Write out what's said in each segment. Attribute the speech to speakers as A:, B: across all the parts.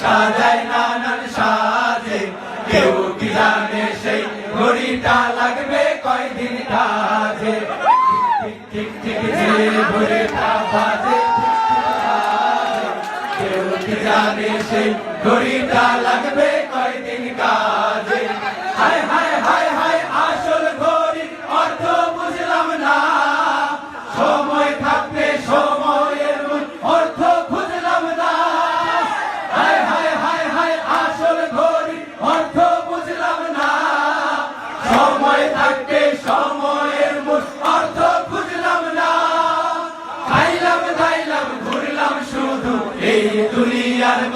A: সাজায় নানান সাজে, কেউ কি জানে সেই ঘড়িটা লাগবে কয়দিন কাজে? ঠিক ঠিক যে ঘড়িটা বাজে, কেউ কি জানে সেই ঘড়িটা লাগবে কয়দিন কাজে?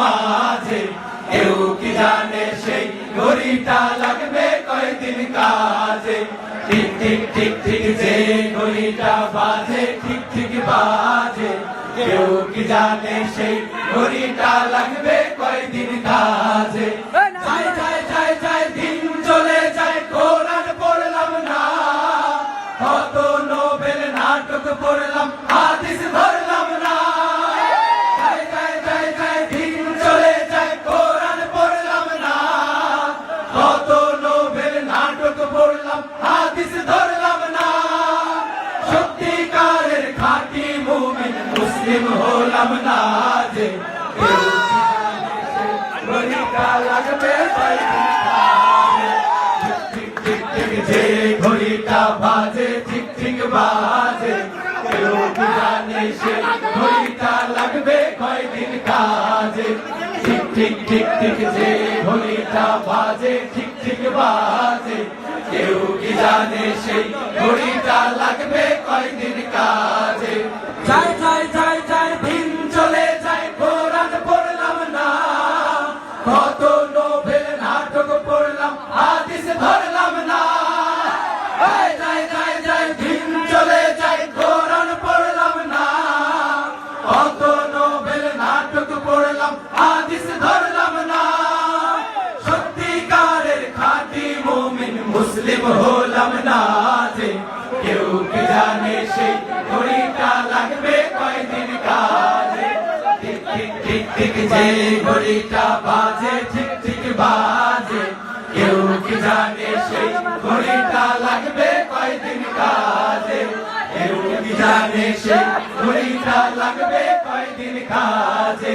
A: মাঝে। কেউ কি জানে সেই ঘড়িটা লাগবে কয়দিন কাজে? ঠিক ঠিক ঠিক ঠিক যে ঘড়িটা বাজে ঠিক ঠিক বাজে। কেউ কি জানে সেই ঘড়িটা লাগবে কয়দিন কাজে? যায় যায় যায় যায় দিন চলে যায় কোরআন পড়লাম না। কত নোবেল নাটক পড়লাম হাদিস হলাম না ঘড়িটা বাজে ঠিক ঠিক বাজে কেউ ঘড়িটা লাগবে কয়দিন কাজে ঠিক ঠিক ঠিক ঠিক যে ঘড়িটা বাজে ঠিক ঠিক বাজে কেউ কি জানে সেই ঘড়িটা লাগবে কয়দিন কাজে হাদিস ধরলাম না। সত্যিকারের খাঁটি মুমিন মুসলিম হলাম না যে কি জানে সেই ঘড়িটা লাগবে কয়দিন কাজে। ঠিক ঠিক কেউ কি জানে সেই ঘড়িটা লাগবে কয়দিন কাজে। কেউ কি জানে সেই ঘড়িটা লাগবে কয়দিন কাজে।